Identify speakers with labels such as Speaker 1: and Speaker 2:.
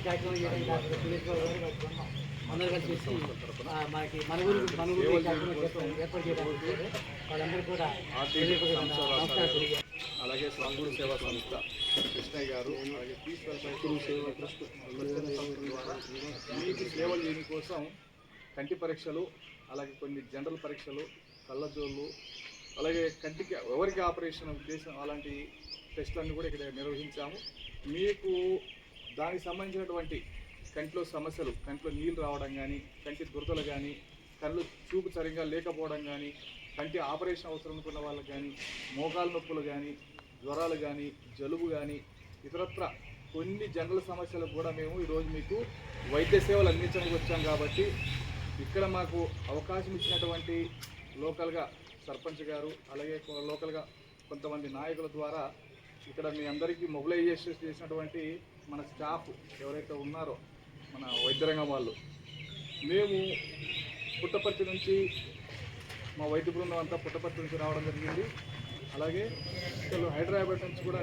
Speaker 1: కార్యక్రమం చేయడానికి డాక్టర్ సురేష్ బాబు గారు వారి బృందం అందరూ కలిసి మనకి మన ఊరు మన ఊరు ఈ కార్యక్రమం చేస్తాం ఏర్పాటు చేయడానికి. వాళ్ళందరూ కూడా.
Speaker 2: అలాగే స్వామిగురు సేవా సంస్థ కృష్ణయ్య గారు అలాగే మీకు సేవలు చేయడం కోసం కంటి పరీక్షలు అలాగే కొన్ని జనరల్ పరీక్షలు కళ్ళజోళ్ళు అలాగే కంటికి ఎవరికి ఆపరేషన్ ఉద్దేశం అలాంటి టెస్టులన్నీ కూడా ఇక్కడ నిర్వహించాము. మీకు దానికి సంబంధించినటువంటి కంటిలో సమస్యలు కంటిలో నీళ్ళు రావడం కానీ కంటి దురదలు కానీ కళ్ళు చూపు సరిగ్గా లేకపోవడం కానీ కంటి ఆపరేషన్ అవసరం అనుకున్న వాళ్ళకి కానీ మోకాలు నొప్పులు కానీ జ్వరాలు కానీ జలుబు కానీ ఇతరత్ర కొన్ని జనరల్ సమస్యలకు కూడా మేము ఈరోజు మీకు వైద్య సేవలు అందించడానికి వచ్చాం కాబట్టి ఇక్కడ మాకు అవకాశం ఇచ్చినటువంటి లోకల్గా సర్పంచ్ గారు అలాగే కొ- లోకల్గా కొంతమంది నాయకుల ద్వారా ఇక్కడ మీ అందరికీ మొబిలైజేషన్ చేసినటువంటి మన స్టాఫ్ ఎవరైతే ఉన్నారో మన వైద్యరంగం వాళ్ళు మేము పుట్టపర్తి నుంచి మా వైద్య బృందం అంతా పుట్టపర్తి నుంచి రావడం జరిగింది. అలాగే ఇక్కడ హైదరాబాద్ నుంచి కూడా